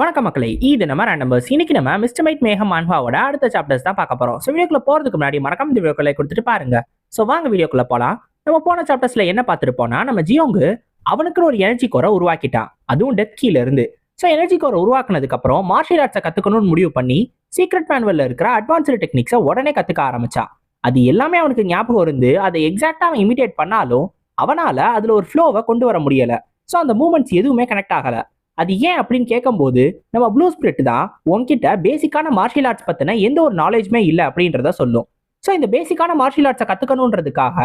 வணக்கம் மக்களை இது நம்ம நம்பர்ஸ் இன்னைக்கு நம்ம மிஸ்டர் மைட் மேகம் மான்வாவோட அடுத்த சாப்டர்ஸ் தான் பார்க்க போறோம். ஸோ வீடியோக்குள்ள போறதுக்கு முன்னாடி மறக்காம இந்த வீடியோக்களை கொடுத்துட்டு பாருங்க. ஸோ வாங்க வீடியோக்குள்ள போலாம். நம்ம போன சாப்டர்ஸ்ல என்ன பார்த்துட்டு நம்ம ஜியோங்கு அவனுக்குன்னு ஒரு எனர்ஜி கோரை உருவாக்கிட்டான். அதுவும் டெத் கீல இருந்து. ஸோ எனர்ஜி கோரை உருவாக்குனதுக்கு அப்புறம் மார்ஷியல் ஆர்ட்ஸை கத்துக்கணும்னு முடிவு பண்ணி சீக்ரெட் மேனுவல்ல இருக்கிற அட்வான்ஸ்டு டெக்னிக்ஸை உடனே கத்துக்க ஆரம்பிச்சான். அது எல்லாமே அவனுக்கு ஞாபகம் இருந்து அதை எக்ஸாக்டா அவன் இமிடியேட் பண்ணாலும் அவனால அதுல ஒரு ஃப்ளோவை கொண்டு வர முடியல. ஸோ அந்த மூமெண்ட்ஸ் எதுவுமே கனெக்ட் ஆகலை. அது ஏன் அப்படின்னு கேட்கும்போது நம்ம ப்ளூ ஸ்பிரிட் தான் உன்கிட்ட பேசிக்கான மார்ஷியல் ஆர்ட்ஸ் பத்தின எந்த ஒரு நாலேஜுமே இல்லை அப்படின்றத சொல்லும். ஸோ இந்த பேசிக்கான மார்ஷியல் ஆர்ட்ஸை கத்துக்கணுன்றதுக்காக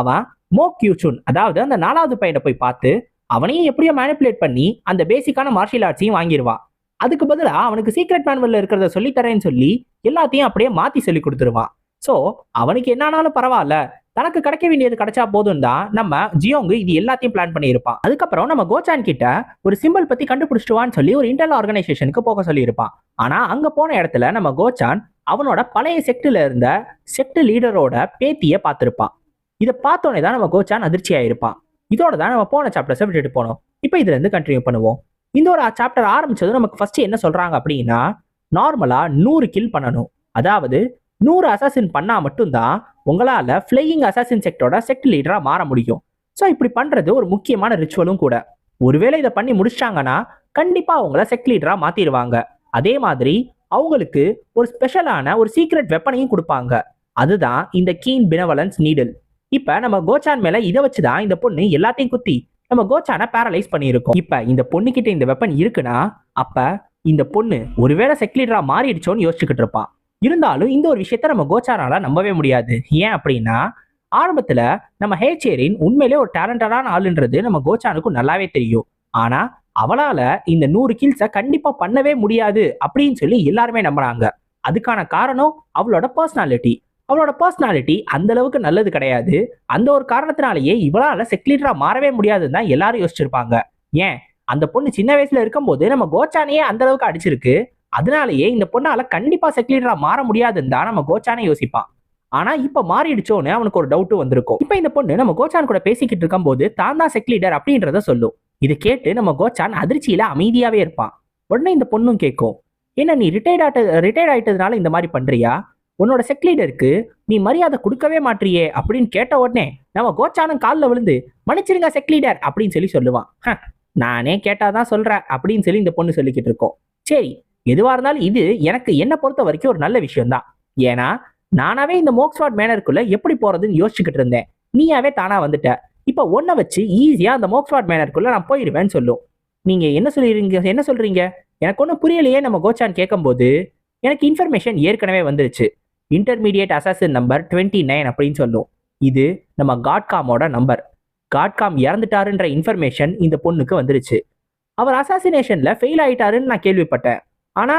அவன் மோ கியூச்சுன் அதாவது அந்த நாலாவது பையனை போய் பார்த்து அவனையும் எப்படியோ மேனிப்புலேட் பண்ணி அந்த பேசிக்கான மார்ஷியல் ஆர்ட்ஸையும் வாங்கிடுவான் அதுக்கு பதிலாக அவனுக்கு சீக்ரெட் மேனுவலில் இருக்கிறத சொல்லித்தரேன்னு சொல்லி எல்லாத்தையும் அப்படியே மாத்தி சொல்லி கொடுத்துருவான். ஸோ அவனுக்கு என்னானாலும் பரவாயில்ல. தனக்கு கிடைக்க வேண்டியது கிடைச்சா போதும் தான் நம்ம ஜியோங்கு இது எல்லாத்தையும் பிளான் பண்ணியிருப்பான். அதுக்கப்புறம் நம்ம கோச்சான் கிட்ட ஒரு சிம்பிள் பத்தி கண்டுபிடிச்சிட்டுவான்னு சொல்லி ஒரு இன்டர்னல் ஆர்கனைசேஷனுக்கு போக சொல்லியிருப்பான். ஆனா அங்க போன இடத்துல நம்ம கோச்சான் அவனோட பழைய செக்டில் இருந்த செக்ட் லீடரோட பேத்தியை பார்த்துருப்பான். இதை பார்த்தோன்னே தான் நம்ம கோச்சான் அதிர்ச்சி ஆயிருப்பான். இதோட தான் நம்ம போன சாப்டர்ஸை விட்டுட்டு போனோம். இப்போ இதுல இருந்து கண்டினியூ பண்ணுவோம். இந்த ஒரு சாப்டர் ஆரம்பிச்சது நமக்கு ஃபர்ஸ்ட் என்ன சொல்றாங்க அப்படின்னா நார்மலா நூறு கில் பண்ணணும். அதாவது நூறு அசாசின் பண்ணால் மட்டும்தான் உங்களால் ஃப்ளையிங் அசாசின் செக்டோட செக்ட் லீடராக மாற முடியும். ஸோ இப்படி பண்ணுறது ஒரு முக்கியமான ரிச்சுவலும் கூட. ஒருவேளை இதை பண்ணி முடிச்சிட்டாங்கன்னா கண்டிப்பாக அவங்கள செக்ட் லீடராக மாற்றிடுவாங்க அதே மாதிரி அவங்களுக்கு ஒரு ஸ்பெஷலான ஒரு சீக்ரெட் வெப்பனையும் கொடுப்பாங்க. அதுதான் இந்த கீன் பினவலன்ஸ் நீடில் இப்போ நம்ம கோச்சான் மேலே இதை வச்சு தான் இந்த பொண்ணு எல்லாத்தையும் குத்தி நம்ம கோச்சானை பேரலைஸ் பண்ணியிருக்கோம். இப்போ இந்த பொண்ணுக்கிட்ட இந்த வெப்பன் இருக்குன்னா அப்போ இந்த பொண்ணு ஒருவேளை செக் லீடரா மாறிடுச்சோன்னு யோசிச்சுக்கிட்டு இருப்பான் இருந்தாலும் இந்த ஒரு விஷயத்த நம்ம கோச்சானால நம்பவே முடியாது. ஏன் அப்படின்னா ஆரம்பத்துல நம்ம ஹேச்சேரின் உண்மையிலே ஒரு டேலண்டடான ஆளுன்றது நம்ம கோச்சானுக்கும் நல்லாவே தெரியும். ஆனா அவளால இந்த நூறு கில்ஸை கண்டிப்பா பண்ணவே முடியாது அப்படின்னு சொல்லி எல்லாருமே நம்புறாங்க. அதுக்கான காரணம் அவளோட பர்சனாலிட்டி அவளோட பர்சனாலிட்டி அந்த அளவுக்கு நல்லது கிடையாது. அந்த ஒரு காரணத்தினாலேயே இவளால செக்லீடரா மாறவே முடியாதுன்னு தான் எல்லாரும் யோசிச்சிருப்பாங்க. ஏன்? அந்த பொண்ணு சின்ன வயசுல இருக்கும்போது நம்ம கோச்சானையே அந்த அளவுக்கு அடிச்சிருக்கு. அதனாலேயே இந்த பொண்ணால கண்டிப்பா செக்லீடரா மாற முடியாதுன்னு தான் நம்ம கோச்சானே யோசிப்பான். ஆனா இப்ப மாறிடுச்சோன்னு அவனுக்கு ஒரு டவுட் வந்திருக்கும். இப்ப இந்த பொண்ணு நம்ம கோச்சான் கூட பேசிக்கிட்டு இருக்கும்போது தான் தான் செக்லீடர் அப்படின்றத சொல்லும். இது கேட்டு நம்ம கோச்சான் அதிர்ச்சியில அமைதியாவே இருப்பான். உடனே இந்த பொண்ணும் கேட்கும் என்ன நீ ரிட்டையர்ட் ஆட்ட ரிட்டையர்ட் ஆயிட்டதுனால இந்த மாதிரி பண்றியா? உன்னோட செக்லீடருக்கு நீ மரியாதை கொடுக்கவே மாட்றியே அப்படின்னு கேட்ட உடனே நம்ம கோச்சானும் காலில் விழுந்து மன்னிச்சிருங்க செக்லீடர் அப்படின்னு சொல்லி சொல்லுவான். நானே கேட்டாதான் சொல்றேன் அப்படின்னு சொல்லி இந்த பொண்ணு சொல்லிக்கிட்டு இருக்கோம். சரி எதுவா இருந்தாலும் இது எனக்கு என்ன பொறுத்த வரைக்கும் ஒரு நல்ல விஷயம்தான். ஏன்னா நானாவே இந்த மோக்ஸ்வாட் மேனருக்குள்ள எப்படி போறதுன்னு யோசிச்சுக்கிட்டு இருந்தேன். நீயாவே தானா வந்துட்ட. இப்ப ஒன்ன வச்சு ஈஸியா அந்த மோக்ஸ்வாட் மேனருக்குள்ள நான் போயிடுவேன்னு சொல்லும். நீங்க என்ன சொல்லிடுறீங்க என்ன சொல்றீங்க? எனக்கு ஒன்றும் புரியலையே நம்ம கோச்சான் கேட்கும்போது எனக்கு இன்ஃபர்மேஷன் ஏற்கனவே வந்துருச்சு. Intermediate assassin number twenty nine அப்படின்னு சொல்லும். இது நம்ம காட்காமோட நம்பர் காட்காம் இறந்துட்டாருன்ற இன்ஃபர்மேஷன் இந்த பொண்ணுக்கு வந்துருச்சு. அவர் அசாசினேஷனில் ஃபெயில் ஆயிட்டாருன்னு நான் கேள்விப்பட்டேன். ஆனா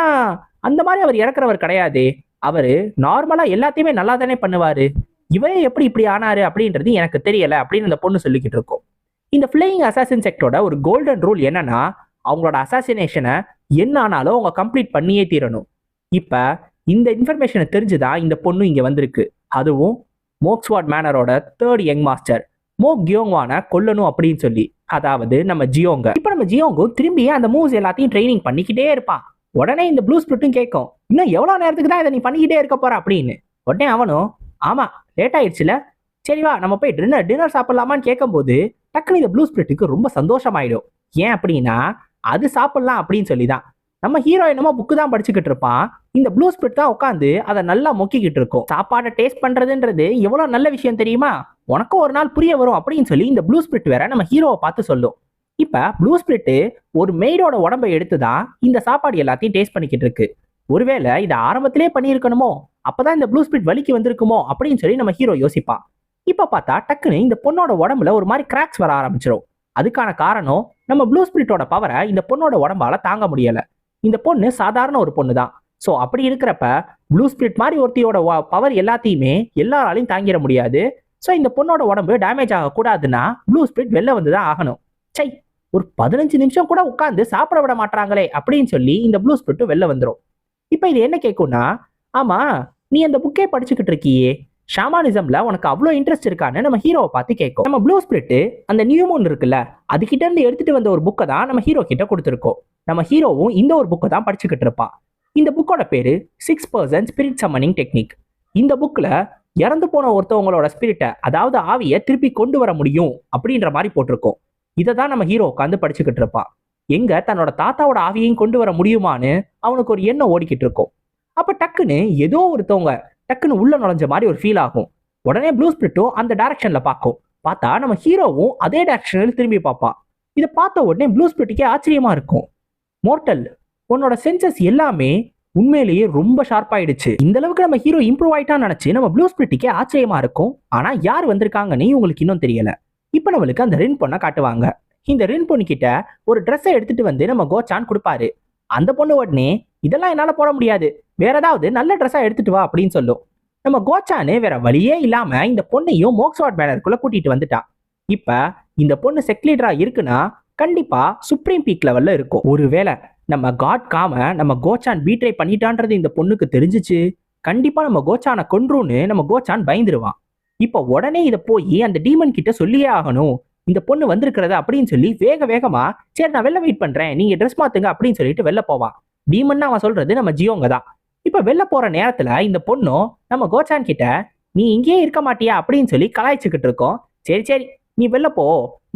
அந்த மாதிரி அவர் இறக்குறவர் கிடையாது. அவரு நார்மலா எல்லாத்தையுமே நல்லா தானே பண்ணுவாரு. இவரே எப்படி இப்படி ஆனாரு அப்படின்றது எனக்கு தெரியல அப்படின்னு அந்த பொண்ணு சொல்லிக்கிட்டு இருக்கும். இந்த ஃபிளையிங் அசாசின் செக்டோட ஒரு கோல்டன் ரூல் என்னன்னா அவங்களோட அசாசினேஷனை என்ன ஆனாலும் அவங்க கம்ப்ளீட் பண்ணியே தீரணும். இப்ப இந்த இன்ஃபர்மேஷனை தெரிஞ்சுதான் இந்த பொண்ணு இங்க வந்திருக்கு. அதுவும் மோக்ஸ்வாட் மேனரோட தேர்ட் யங் மாஸ்டர் மோ கியோங்வானை கொல்லணும் அப்படின்னு சொல்லி. அதாவது நம்ம ஜியோங்க இப்ப நம்ம ஜியோங்கும் திரும்பி அந்த மூவ்ஸ் எல்லாத்தையும் ட்ரைனிங் பண்ணிக்கிட்டே இருப்பான். உடனே இந்த ப்ளூ ஸ்பிரிட்டும் கேட்கும். இன்னும் எவ்வளோ நேரத்துக்கு தான் இதை நீ பண்ணிக்கிட்டே இருக்க போற? அப்படின்னு. உடனே அவனும் ஆமா லேட் ஆயிடுச்சுல. சரி வா நம்ம போய் டின்னர் டின்னர் சாப்பிடலாமான்னு கேட்கும்போது டக்குனு இந்த ப்ளூ ஸ்பிரிட்டுக்கு ரொம்ப சந்தோஷமாயிடும். ஏன் அப்படின்னா அது சாப்பிடலாம் அப்படின்னு சொல்லி தான் நம்ம ஹீரோ என்னமோ புக்கு தான் படிச்சுக்கிட்டு இருப்பான். இந்த ப்ளூ ஸ்பிரிட் தான் உட்காந்து அதை நல்லா மொக்கிக்கிட்டு இருக்கும். சாப்பாடை டேஸ்ட் பண்றதுன்றது எவ்வளோ நல்ல விஷயம் தெரியுமா? உனக்கும் ஒரு நாள் புரிய வரும் அப்படின்னு சொல்லி இந்த ப்ளூ ஸ்பிரிட் வேற நம்ம ஹீரோவை பார்த்து சொல்லும். இப்போ ப்ளூ ஸ்பிரிட்டு ஒரு மெய்டோட உடம்பை எடுத்து தான் இந்த சாப்பாடு எல்லாத்தையும் டேஸ்ட் பண்ணிக்கிட்டு இருக்கு. ஒருவேளை இதை ஆரம்பத்திலே பண்ணியிருக்கணுமோ? அப்பதான் இந்த ப்ளூ ஸ்பிரிட் வலிக்கு வந்திருக்குமோ? அப்படின்னு சொல்லி நம்ம ஹீரோ யோசிப்பான். இப்போ பார்த்தா டக்குன்னு இந்த பொண்ணோட உடம்புல ஒரு மாதிரி கிராக்ஸ் வர ஆரம்பிச்சிடும் அதுக்கான காரணம் நம்ம ப்ளூ ஸ்பிரிட்டோட பவரை இந்த பொண்ணோட உடம்பால தாங்க முடியல. இந்த பொண்ணு சாதாரண ஒரு பொண்ணு தான் ஸோ அப்படி இருக்கிறப்ப ப்ளூ ஸ்பிரிட் மாதிரி ஒருத்தியோட பவர் எல்லாத்தையுமே எல்லாராலையும் தாங்கிட முடியாது. ஸோ இந்த பொண்ணோட உடம்பு டேமேஜ் ஆகக்கூடாதுன்னா ப்ளூ ஸ்பிரிட் வெளில வந்து தான் ஆகணும். சை ஒரு பதினஞ்சு நிமிஷம் கூட உட்காந்து சாப்பிட விட மாட்டாங்களே அப்படின்னு சொல்லி இந்த ப்ளூ ஸ்பிரிட்டு வெளில வந்துடும் இப்போ இது என்ன கேட்கும்னா ஆமா நீ அந்த புக்கே படிச்சுக்கிட்டு இருக்கியே. ஷாமானிசம்ல உனக்கு அவ்வளோ இன்ட்ரெஸ்ட் இருக்கான்னு நம்ம ஹீரோவை பார்த்து கேட்கும். நம்ம ப்ளூ ஸ்பிரிட்டு அந்த நியூ மூன் இருக்குல்ல அதுகிட்ட இருந்து எடுத்துட்டு வந்த ஒரு புக்கை தான் நம்ம ஹீரோ கிட்ட கொடுத்துருக்கோம். நம்ம ஹீரோவும் இந்த ஒரு புக்கை தான் படிச்சுக்கிட்டு இருப்பான் இந்த புக்கோட பேரு six percent spirit summoning technique இந்த புக்கில் இறந்து போன ஒருத்தவங்களோட ஸ்பிரிட்டை அதாவது ஆவியை திருப்பி கொண்டு வர முடியும் அப்படின்ற மாதிரி போட்டிருக்கோம். இதை தான் நம்ம ஹீரோ உட்காந்து படிச்சுக்கிட்டு இருப்பான். எங்க தன்னோட தாத்தாவோட ஆவியையும் கொண்டு வர முடியுமான்னு அவனுக்கு ஒரு எண்ணம் ஓடிக்கிட்டு இருக்கும். அப்ப டக்குன்னு ஏதோ ஒருத்தவங்க டக்குன்னு உள்ள நுழைஞ்ச மாதிரி ஒரு ஃபீல் ஆகும். உடனே ப்ளூ ஸ்பிரிட்டும் அந்த டைரக்ஷன்ல பார்க்கும். பார்த்தா நம்ம ஹீரோவும் அதே டேரக்ஷனில் திரும்பி பார்ப்பான். இதை பார்த்த உடனே ப்ளூ ஸ்பிரிட்டுக்கே ஆச்சரியமா இருக்கும். மோர்டல் உன்னோட சென்சஸ் எல்லாமே உண்மையிலேயே ரொம்ப ஷார்ப்பாயிடுச்சு இந்த அளவுக்கு நம்ம ஹீரோ இம்ப்ரூவ் ஆயிட்டான்னு நினைச்சு நம்ம ப்ளூ ஸ்பிரிட்டுக்கே ஆச்சரியமா இருக்கும். ஆனா யார் வந்திருக்காங்கன்னு உங்களுக்கு இன்னும் தெரியல. இப்போ நம்மளுக்கு அந்த ரின் பொண்ணை காட்டுவாங்க. இந்த ரின் பொண்ணு கிட்ட ஒரு ட்ரெஸ்ஸை எடுத்துட்டு வந்து நம்ம கோச்சான் கொடுப்பாரு. அந்த பொண்ணு உடனே இதெல்லாம் என்னால் போட முடியாது. வேற ஏதாவது நல்ல ட்ரெஸ்ஸாக எடுத்துட்டு வா அப்படின்னு சொல்லும். நம்ம கோச்சானு வேற வழியே இல்லாமல் இந்த பொண்ணையும் மோக்ஸ்வாட் பேனருக்குள்ளே கூட்டிட்டு வந்துட்டா. இப்போ இந்த பொண்ணு செக்லீடராக இருக்குன்னா கண்டிப்பாக சுப்ரீம் பீக் லெவலில் இருக்கும். ஒருவேளை நம்ம காட் காம நம்ம கோச்சான் பீட்ரை பண்ணிட்டான்றது இந்த பொண்ணுக்கு தெரிஞ்சிச்சு கண்டிப்பாக நம்ம கோச்சானை கொன்றுன்னு நம்ம கோச்சான் பயந்துருவான். இப்போ உடனே இதை போய் அந்த டீமன் கிட்ட சொல்லியே ஆகணும். இந்த பொண்ணு வந்திருக்கிறத அப்படின்னு சொல்லி வேக வேகமா சரி நான் வெளில வெயிட் பண்றேன். நீங்க ட்ரெஸ் மாத்துங்க அப்படின்னு சொல்லிட்டு வெளில போவான் டீமன் அவன் சொல்றது நம்ம ஜியோங்க தான். இப்ப வெளில போற நேரத்துல இந்த பொண்ணும் நம்ம கோச்சான் கிட்ட நீ இங்கேயே இருக்க மாட்டியா? அப்படின்னு சொல்லி கலாய்ச்சிக்கிட்டு இருக்கோம். சரி சரி நீ வெளில போ.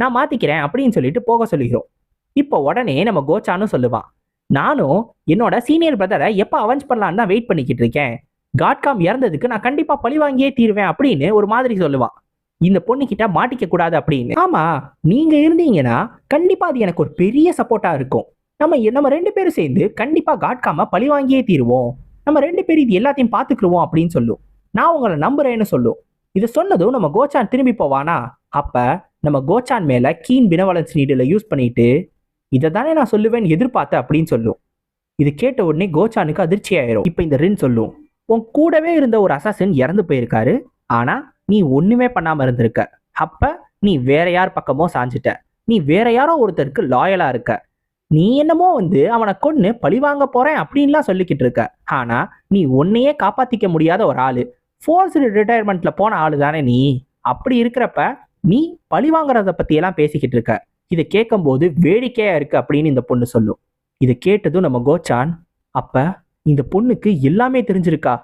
நான் மாத்திக்கிறேன் அப்படின்னு சொல்லிட்டு போக சொல்லுகிறோம் இப்போ உடனே நம்ம கோச்சானும் சொல்லுவான். நானும் என்னோட சீனியர் பிரதரை எப்போ அவெஞ்ச் பண்ணலான்னு தான் வெயிட் பண்ணிக்கிட்டு இருக்கேன். காட்காம் இறந்ததுக்கு நான் கண்டிப்பா பழி வாங்கியே தீருவேன் அப்படின்னு ஒரு மாதிரி சொல்லுவான். இந்த பொண்ணு கிட்ட மாட்டிக்க கூடாது அப்படின்னு. ஆமா நீங்க இருந்தீங்கன்னா கண்டிப்பா அது எனக்கு ஒரு பெரிய சப்போர்ட்டா இருக்கும். நம்ம நம்ம ரெண்டு பேரும் சேர்ந்து கண்டிப்பா காட்காம பழி வாங்கியே தீருவோம். நம்ம ரெண்டு பேரும் இது எல்லாத்தையும் பார்த்துக்குருவோம் அப்படின்னு சொல்லும். நான் உங்களை நம்புறேன்னு சொல்லும். இதை சொன்னதும் நம்ம கோச்சான் திரும்பி போவானா? அப்ப நம்ம கோச்சான் மேல கீன் பினவலன்ஸ் நீடில் யூஸ் பண்ணிட்டு இதை தானே நான் சொல்லுவேன் எதிர்பார்த்த அப்படின்னு சொல்லும். இது கேட்ட உடனே கோச்சானுக்கு அதிர்ச்சி ஆயிரும் இப்போ இந்த ரின் சொல்லும். உன் கூடவே இருந்த ஒரு அசாசின் இறந்து போயிருக்காரு. ஆனா நீ ஒண்ணுமே பண்ணாம இருந்திருக்க. அப்ப நீ வேற யார் பக்கமோ சாஞ்சிட்ட. நீ வேற யாரோ ஒருத்தருக்கு லாயலா இருக்க. நீ என்னமோ வந்து அவனை கொன்னு பழி வாங்க போறேன் அப்படின்லாம் சொல்லிக்கிட்டு இருக்க. ஆனா நீ உன்னையே காப்பாத்திக்க முடியாத ஒரு ஆளு. ஃபோர்ஸ்டு ரிட்டையர்மெண்ட்ல போன ஆளு தானே நீ. அப்படி இருக்கிறப்ப நீ பழி வாங்குறத பத்தி எல்லாம் பேசிக்கிட்டு இருக்க. இதை கேட்கும்போது வேடிக்கையா இருக்கு அப்படின்னு இந்த பொண்ணு சொல்லும். இதை கேட்டதும் நம்ம கோச்சான் அப்ப இந்த பொண்ணுக்கு எல்லாமே தெரிஞ்சிருக்கா?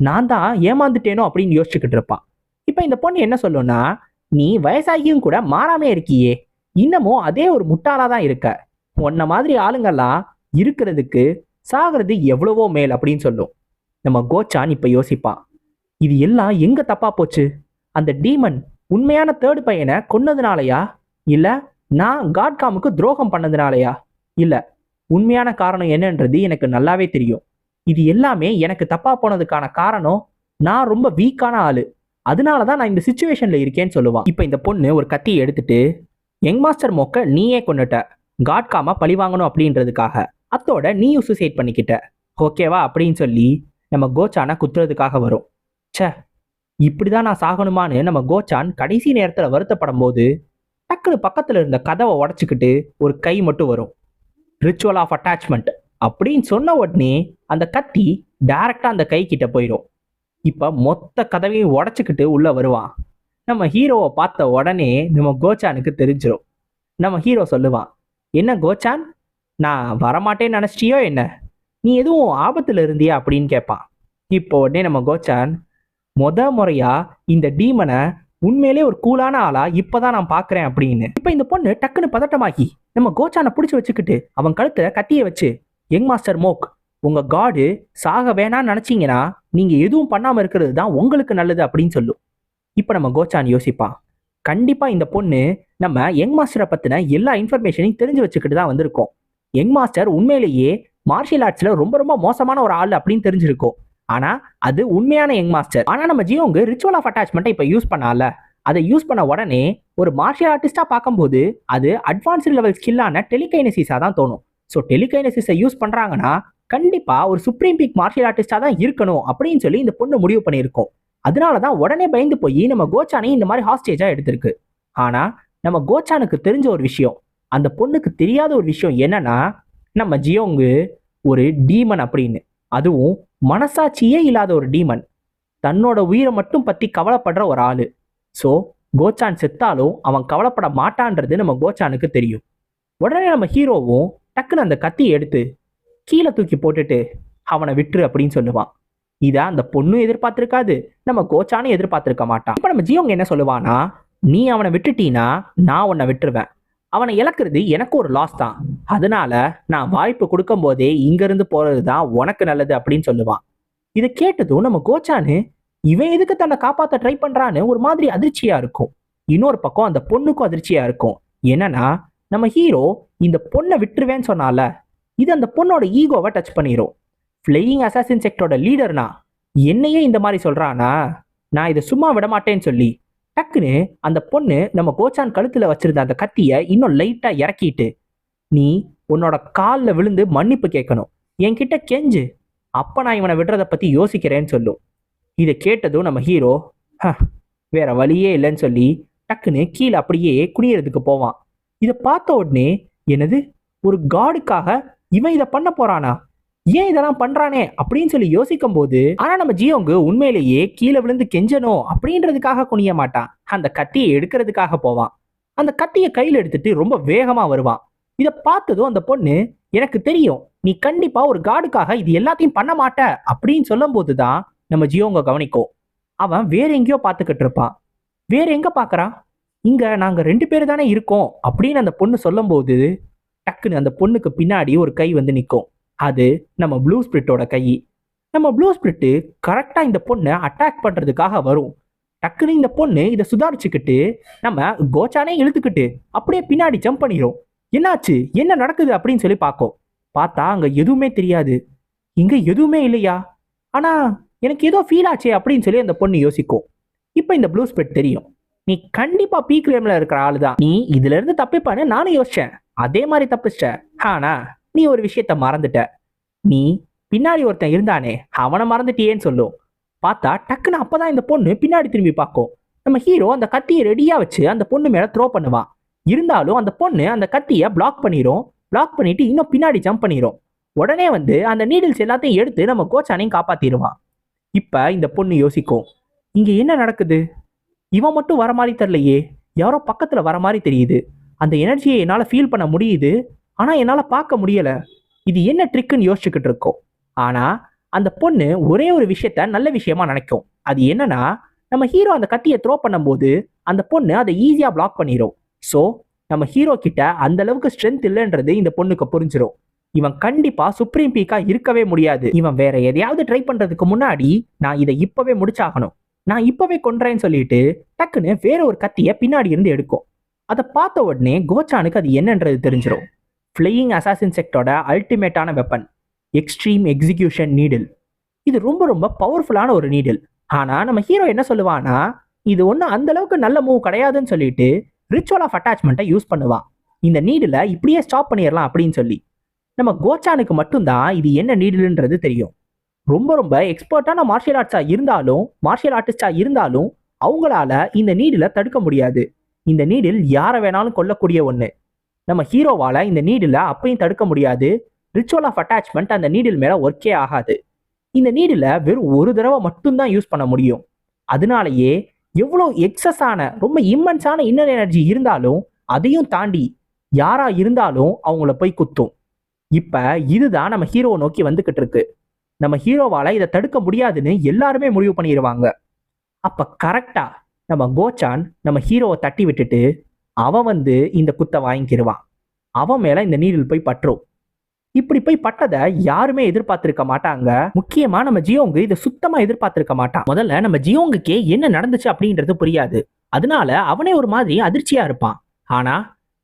நான் தான் ஏமாந்துட்டேனோ அப்படின்னு யோசிச்சுக்கிட்டு இருப்பான். இப்போ இந்த பொண்ணு என்ன சொல்லும்னா நீ வயசாகியும் கூட மாறாமே இருக்கியே. இன்னமும் அதே ஒரு முட்டாளா தான் இருக்க. உன்ன மாதிரி ஆளுங்கெல்லாம் இருக்கிறதுக்கு சாகிறது எவ்வளவோ மேல் அப்படின்னு சொல்லும். நம்ம கோச்சான் இப்போ யோசிப்பான். இது எல்லாம் எங்க தப்பா போச்சு? அந்த டீமன் உண்மையான தேர்டு பையனை கொன்னதுனாலயா? இல்ல நான் காட்காமுக்கு துரோகம் பண்ணதுனாலயா? இல்ல உண்மையான காரணம் என்னன்றது எனக்கு நல்லாவே தெரியும். இது எல்லாமே எனக்கு தப்பா போனதுக்கான காரணம் நான் ரொம்ப வீக்கான ஆளு. அதனால தான் நான் இந்த சுச்சுவேஷனில் இருக்கேன்னு சொல்லுவான். இப்போ இந்த பொண்ணு ஒரு கத்தியை எடுத்துட்டு யங் மாஸ்டர் மோக்க நீயே கொண்டுட்ட காட்காம பழி வாங்கணும் அப்படின்றதுக்காக. அத்தோட நீயும் சூசைட் பண்ணிக்கிட்ட. ஓகேவா? அப்படின்னு சொல்லி நம்ம கோச்சானை குத்துறதுக்காக வரும். ச்ச இப்படி தான் நான் சாகணுமான்னு நம்ம கோச்சான் கடைசி நேரத்தில் வருத்தப்படும் போது டக்குனு பக்கத்தில் இருந்த கதவை உடச்சிக்கிட்டு ஒரு கை மட்டும் வரும். ரிச்சுவல் ஆஃப் அட்டாச்மெண்ட் அப்படின்னு சொன்ன உடனே அந்த கத்தி டைரக்டாக அந்த கை கிட்ட போயிடும் இப்போ மொத்த கதவையும் உடச்சிக்கிட்டு உள்ளே வருவான். நம்ம ஹீரோவை பார்த்த உடனே நம்ம கோச்சானுக்கு தெரிஞ்சிடும் நம்ம ஹீரோ சொல்லுவான் என்ன கோச்சான்? நான் வரமாட்டேன்னு நினச்சிட்டியோ என்ன? நீ எதுவும் ஆபத்தில் இருந்தியா? அப்படின்னு கேட்பான் இப்போ உடனே நம்ம கோச்சான் மொத முறையாக இந்த டீமனை உண்மையிலே ஒரு கூலான ஆளா இப்பதான் நான் பாக்குறேன் அப்படின்னு. இப்ப இந்த பொண்ணு டக்குன்னு பதட்டமாகி நம்ம கோச்சானை பிடிச்சி வச்சுக்கிட்டு அவன் கழுத்துல கத்திய வச்சு யங் மாஸ்டர் மோக் உங்கள் காடு சாக வேணாம்னு நினச்சிங்கன்னா நீங்கள் எதுவும் பண்ணாமல் இருக்கிறது தான் உங்களுக்கு நல்லது அப்படின்னு சொல்லும். இப்போ நம்ம கோச்சான் யோசிப்பான் கண்டிப்பாக இந்த பொண்ணு நம்ம யங் மாஸ்டரை பற்றின எல்லா இன்ஃபர்மேஷனையும் தெரிஞ்சு வச்சுக்கிட்டு தான் வந்திருக்கோம். யங் மாஸ்டர் உண்மையிலேயே மார்ஷியல் ஆர்ட்ஸில் ரொம்ப ரொம்ப மோசமான ஒரு ஆள் அப்படின்னு தெரிஞ்சிருக்கோம். ஆனால் அது உண்மையான யங் மாஸ்டர். ஆனால் நம்ம ஜியோங்க ரிச்சுவல் ஆஃப் அட்டாச்மெண்ட்டை இப்போ யூஸ் பண்ணால அதை யூஸ் பண்ண உடனே ஒரு மார்ஷியல் ஆர்டிஸ்டாக பார்க்கும்போது அது அட்வான்ஸ்டு லெவல் ஸ்கில்லான டெலிகைனசிஸாக தான் தோணும். ஸோ டெலிகைனசிஸை யூஸ் பண்ணுறாங்கன்னா கண்டிப்பா ஒரு சுப்ரீம் பீக் மார்ஷியல் ஆர்டிஸ்டா தான் இருக்கணும் அப்படின்னு சொல்லி இந்த பொண்ணு முடிவு பண்ணியிருக்கோம். அதனால தான் உடனே பயந்து போய் நம்ம கோச்சானையும் இந்த மாதிரி ஹாஸ்டேஜா எடுத்திருக்கு. ஆனா நம்ம கோச்சானுக்கு தெரிஞ்ச ஒரு விஷயம் அந்த பொண்ணுக்கு தெரியாத ஒரு விஷயம் என்னன்னா நம்ம ஜியோங்கு ஒரு டீமன் அப்படின்னு. அதுவும் மனசாட்சியே இல்லாத ஒரு டீமன் தன்னோட உயிரை மட்டும் பத்தி கவலைப்படுற ஒரு ஆளு. ஸோ கோச்சான் செத்தாலும் அவன் கவலைப்பட மாட்டான்றது நம்ம கோச்சானுக்கு தெரியும். உடனே நம்ம ஹீரோவும் டக்குன்னு அந்த கத்தியை எடுத்து கீழே தூக்கி போட்டுட்டு அவனை விட்டுரு அப்படின்னு சொல்லுவான். இதை அந்த பொண்ணும் எதிர்பார்த்திருக்காது. நம்ம கோச்சானும் எதிர்பார்த்திருக்க மாட்டான். இப்போ நம்ம ஜியோங்க என்ன சொல்லுவானா நீ அவனை விட்டுட்டீனா நான் உன்னை விட்டுருவேன். அவனை இழக்கிறது எனக்கு ஒரு லாஸ் தான். அதனால நான் வாய்ப்பு கொடுக்கும் போதே இங்கிருந்து போறது தான் உனக்கு நல்லது அப்படின்னு சொல்லுவான். இதை கேட்டதும் நம்ம கோச்சானு இவன் எதுக்கு தன்னை காப்பாற்ற ட்ரை பண்றான்னு ஒரு மாதிரி அதிர்ச்சியா இருக்கும். இன்னொரு பக்கம் அந்த பொண்ணுக்கும் அதிர்ச்சியா இருக்கும். என்னன்னா நம்ம ஹீரோ இந்த பொண்ணை விட்டுருவேன்னு சொன்னால இது அந்த பொண்ணோட ஈகோவை டச் பண்ணிடும் ஃப்ளையிங் அசாசின் செக்டோட லீடர்னா என்னையே இந்த மாதிரி சொல்றானா நான் இதை சும்மா விட மாட்டேன்னு சொல்லி டக்குன்னு அந்த பொண்ணு நம்ம கோச்சான் கழுத்துல வச்சிருந்த அந்த கத்தியை இன்னும் லைட்டா இறக்கிட்டு நீ உன்னோட காலில் விழுந்து மன்னிப்பு கேட்கணும். என்கிட்ட கெஞ்சு. அப்ப நான் இவனை விடுறத பத்தி யோசிக்கிறேன்னு சொல்லும். இதை கேட்டதும் நம்ம ஹீரோ வேற வழியே இல்லைன்னு சொல்லி டக்குன்னு கீழே அப்படியே குனியறதுக்கு போவான். இதை பார்த்த உடனே என்னது? ஒரு காடுக்காக இவன் இதை பண்ண போறானா? ஏன் இதெல்லாம் பண்றானே? அப்படின்னு சொல்லி யோசிக்கும் போது ஆனா நம்ம ஜியோங்கு உண்மையிலேயே கீழே விழுந்து கெஞ்சணும் அப்படின்றதுக்காக குனிய மாட்டான். அந்த கத்தியை எடுக்கிறதுக்காக போவான். அந்த கத்தியை கையில் எடுத்துட்டு ரொம்ப வேகமா வருவான். இதை பார்த்ததும் அந்த பொண்ணு எனக்கு தெரியும். நீ கண்டிப்பா ஒரு காடுக்காக இது எல்லாத்தையும் பண்ண மாட்ட. அப்படின்னு சொல்லும் போதுதான் நம்ம ஜியோங்க கவனிக்கும் அவன் வேற எங்கேயோ பார்த்துக்கிட்டு இருப்பான். வேற எங்க பார்க்கறான்? இங்க நாங்க ரெண்டு பேர் தானே இருக்கோம். அப்படின்னு அந்த பொண்ணு சொல்லும்போது டக்குன்னு அந்த பொண்ணுக்கு பின்னாடி ஒரு கை வந்து நிற்கும் அது நம்ம ப்ளூ ஸ்பிரிட்டோட கை. நம்ம ப்ளூ ஸ்பிரிட்டு கரெக்டாக இந்த பொண்ணை அட்டாக் பண்ணுறதுக்காக வரும். டக்குன்னு இந்த பொண்ணு இதை சுதாரிச்சுக்கிட்டு நம்ம கோச்சானே இழுத்துக்கிட்டு அப்படியே பின்னாடி ஜம்ப் பண்ணிடும் என்னாச்சு? என்ன நடக்குது? அப்படின்னு சொல்லி பார்க்கும். பார்த்தா அங்கே எதுவுமே தெரியாது. இங்கே எதுவுமே இல்லையா? ஆனால் எனக்கு ஏதோ ஃபீல் ஆச்சே அப்படின்னு சொல்லி அந்த பொண்ணு யோசிக்கும். இப்போ இந்த ப்ளூ ஸ்பிரிட் தெரியும். நீ கண்டிப்பா பீக் லேம்ல இருக்கிற ஆளு தான் நீ இதுல இருந்து தப்பிப்பான்னு நானும் யோசிச்சேன். அதே மாதிரி தப்பிச்சிட்ட. ஆனா நீ ஒரு விஷயத்த மறந்துட்ட. நீ பின்னாடி ஒருத்தன் இருந்தானே அவனை மறந்துட்டியேன்னு சொல்லும் பார்த்தா டக்குன்னு அப்பதான் இந்த பொண்ணு பின்னாடி திரும்பி பார்க்கும் நம்ம ஹீரோ அந்த கத்தியை ரெடியா வச்சு அந்த பொண்ணு மேல த்ரோ பண்ணுவான் இருந்தாலும் அந்த பொண்ணு அந்த கத்தியை பிளாக் பண்ணிரும். பிளாக் பண்ணிட்டு இன்னும் பின்னாடி ஜம்ப் பண்ணிரும். உடனே வந்து அந்த நீடில்ஸ் எல்லாத்தையும் எடுத்து நம்ம கோச்சானையும் காப்பாத்திடுவான் இப்ப இந்த பொண்ணு யோசிக்கும். இங்க என்ன நடக்குது? இவன் மட்டும் வர மாதிரி தெரியலையே. யாரோ பக்கத்தில் வர மாதிரி தெரியுது. அந்த எனர்ஜியை என்னால் ஃபீல் பண்ண முடியுது. ஆனால் என்னால் பார்க்க முடியலை. இது என்ன ட்ரிக்குன்னு யோசிச்சுக்கிட்டு இருக்கோம். ஆனால் அந்த பொண்ணு ஒரே ஒரு விஷயத்த நல்ல விஷயமா நினைக்கும். அது என்னன்னா நம்ம ஹீரோ அந்த கத்தியை த்ரோ பண்ணும்போது அந்த பொண்ணு அதை ஈஸியாக பிளாக் பண்ணிடும் ஸோ நம்ம ஹீரோ கிட்ட அந்த அளவுக்கு ஸ்ட்ரென்த் இல்லைன்றது இந்த பொண்ணுக்கு புரிஞ்சிடும் இவன் கண்டிப்பா சுப்ரீம் பீக்கா இருக்கவே முடியாது. இவன் வேற எதையாவது ட்ரை பண்றதுக்கு முன்னாடி நான் இதை இப்பவே முடிச்சாகணும். நான் இப்பவே கொன்றேன்னு சொல்லிட்டு டக்குன்னு வேற ஒரு கத்தியை பின்னாடி இருந்து எடுக்கும். அதை பார்த்த உடனே கோச்சானுக்கு அது என்னன்றது தெரிஞ்சிடும் ஃப்ளையிங் அசாசின் செக்டோட அல்டிமேட்டான வெப்பன் எக்ஸ்ட்ரீம் எக்ஸிகியூஷன் நீடில் இது ரொம்ப ரொம்ப பவர்ஃபுல்லான ஒரு நீடில் ஆனால் நம்ம ஹீரோ என்ன சொல்லுவானா இது ஒன்றும் அந்தளவுக்கு நல்ல மூவ் கிடையாதுன்னு சொல்லிட்டு ரிச்சுவல் ஆஃப் அட்டாச்மெண்ட்டை யூஸ் பண்ணுவான். இந்த நீடில் இப்படியே ஸ்டாப் பண்ணிடலாம் அப்படின்னு சொல்லி. நம்ம கோச்சானுக்கு மட்டும்தான் இது என்ன நீடிலுன்றது தெரியும். ரொம்ப ரொம்ப எக்ஸ்பர்ட்டான மார்ஷியல் ஆர்ட்ஸாக இருந்தாலும் மார்ஷியல் ஆர்டிஸ்டாக இருந்தாலும் அவங்களால இந்த நீடில தடுக்க முடியாது. இந்த நீடில் யாரை வேணாலும் கொல்லக்கூடிய ஒன்று நம்ம ஹீரோவால் இந்த நீடில அப்பையும் தடுக்க முடியாது. ரிச்சுவல் ஆஃப் அட்டாச்மெண்ட் அந்த நீடில் மேலே ஒர்க்கே ஆகாது. இந்த நீடில வெறும் ஒரு தடவை மட்டும்தான் யூஸ் பண்ண முடியும். அதனாலேயே எவ்வளோ எக்ஸஸான ரொம்ப இம்மன்ஸான இன்னர் எனர்ஜி இருந்தாலும் அதையும் தாண்டி யாரா இருந்தாலும் அவங்கள போய் குத்தும். இப்போ இதுதான் நம்ம ஹீரோவை நோக்கி வந்துக்கிட்டு இருக்கு. நம்ம ஹீரோவால இதை தடுக்க முடியாதுன்னு எல்லாருமே முடிவு பண்ணிடுவாங்க அப்ப கரெக்டா நம்ம கோச்சான் நம்ம ஹீரோவை தட்டி விட்டுட்டு அவன் வந்து இந்த குத்தை வாங்கிக்கிடுவான் அவன் மேல இந்த நீரில் போய் பற்றும் இப்படி போய் பட்டதை யாருமே எதிர்பார்த்திருக்க மாட்டாங்க. முக்கியமா நம்ம ஜியோங்கு இதை சுத்தமா எதிர்பார்த்திருக்க மாட்டான் முதல்ல நம்ம ஜியோங்குக்கே என்ன நடந்துச்சு அப்படின்றது புரியாது. அதனால அவனே ஒரு மாதிரி அதிர்ச்சியா இருப்பான். ஆனா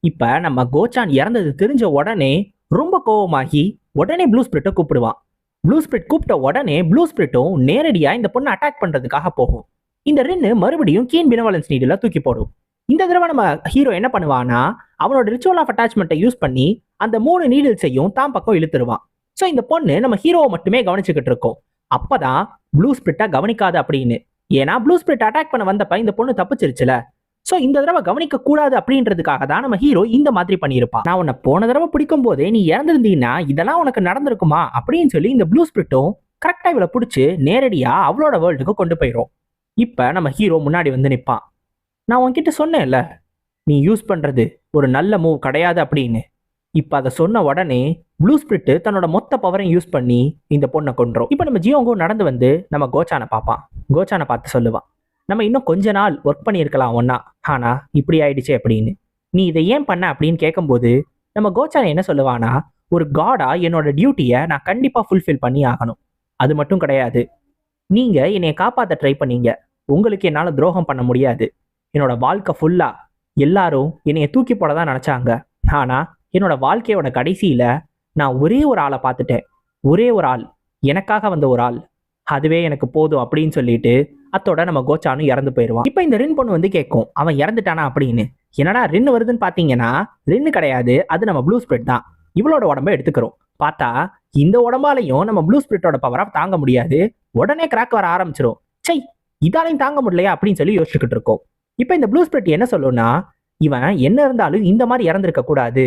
இப்ப நம்ம கோச்சான் இறந்தது தெரிஞ்ச உடனே ரொம்ப கோவமாகி உடனே ப்ளூ ஸ்பிரிட்டை கூப்பிடுவான். ப்ளூ ஸ்பிரிட் கூப்பிட்ட உடனே ப்ளூ ஸ்பிரிட்டும் நேரடியாக இந்த பொண்ணை அட்டாக் பண்றதுக்காக போகும். இந்த ரென்னு மறுபடியும் கீன் பினவலன்ஸ் நீடில தூக்கி போடும். இந்த தடவை நம்ம ஹீரோ என்ன பண்ணுவானா அவனோட ரிச்சுவல் ஆஃப் அட்டாச்மெண்ட்டை யூஸ் பண்ணி அந்த மூணு நீடில்ஸையும் தான் பக்கம் இழுத்துருவான். ஸோ இந்த பொண்ணு நம்ம ஹீரோவை மட்டுமே கவனிச்சுக்கிட்டு இருக்கோம். அப்பதான் ப்ளூ ஸ்பிரிட்டா கவனிக்காது அப்படின்னு. ஏன்னா ப்ளூ ஸ்பிரிட் அட்டாக் பண்ண வந்தப்ப இந்த பொண்ணு தப்பிச்சிருச்சுல. ஸோ இந்த தடவை கவனிக்க கூடாது அப்படின்றதுக்காக தான் நம்ம ஹீரோ இந்த மாதிரி பண்ணியிருப்பான். நான் உன்னை போன தடவை பிடிக்கும் போதே நீ இறந்துருந்தீங்கன்னா இதெல்லாம் உனக்கு நடந்திருக்குமா? அப்படின்னு சொல்லி இந்த ப்ளூ ஸ்பிரிட்டும் கரெக்டாக இவளை பிடிச்சி நேரடியாக அவளோட வேர்ல்டுக்கு கொண்டு போயிடும் இப்போ நம்ம ஹீரோ முன்னாடி வந்து நிற்பான். நான் உன்கிட்ட சொன்னேன்ல நீ யூஸ் பண்ணுறது ஒரு நல்ல மூவ் கிடையாது அப்படின்னு. இப்போ அதை சொன்ன உடனே ப்ளூ ஸ்பிரிட்டு தன்னோட மொத்த பவரையும் யூஸ் பண்ணி இந்த பொண்ணை கொண்டுரும் இப்போ நம்ம ஜியோங்கோ நடந்து வந்து நம்ம கோச்சானை பார்ப்பான். கோச்சானை பார்த்து சொல்லுவான். நம்ம இன்னும் கொஞ்ச நாள் ஒர்க் பண்ணியிருக்கலாம் ஒன்னா ஆனா இப்படி ஆயிடுச்சு அப்படின்னு. நீ இதை ஏன் பண்ண அப்படின்னு கேட்கும்போது நம்ம கோச்சான் என்ன சொல்லுவானா ஒரு காடா என்னோட டியூட்டியை நான் கண்டிப்பாக ஃபுல்ஃபில் பண்ணி ஆகணும். அது மட்டும் கிடையாது. நீங்கள் என்னை காப்பாற்ற ட்ரை பண்ணீங்க. உங்களுக்கு என்னால் துரோகம் பண்ண முடியாது. என்னோட வாழ்க்கை ஃபுல்லாக எல்லாரும் என்னைய தூக்கி போட தான் நினச்சாங்க. ஆனால் என்னோட வாழ்க்கையோட கடைசியில் நான் ஒரே ஒரு ஆளை பார்த்துட்டேன். ஒரே ஒரு ஆள். எனக்காக வந்த ஒரு ஆள். அதுவே எனக்கு போதும் அப்படின்னு சொல்லிட்டு அத்தோட நம்ம கோச்சானும் இறந்து போயிடுவான் இப்போ இந்த ரின் பொண்ணு வந்து கேட்கும் அவன் இறந்துட்டானா? அப்படின்னு. என்னடா ரின் வருதுன்னு பார்த்தீங்கன்னா ரின்னு கிடையாது. அது நம்ம ப்ளூ ஸ்பிரிட் தான். இவளோட உடம்ப எடுத்துக்கிறோம். பார்த்தா இந்த உடம்பாலையும் நம்ம ப்ளூ ஸ்பிரிட்டோட பவராக தாங்க முடியாது. உடனே கிராக் வர ஆரம்பிச்சிடும் சை இதாலையும் தாங்க முடியலையா? அப்படின்னு சொல்லி யோசிச்சுக்கிட்டு இருக்கோம். இப்போ இந்த ப்ளூ ஸ்பிரிட் என்ன சொல்லுன்னா இவன் என்ன இருந்தாலும் இந்த மாதிரி இறந்துருக்க கூடாது.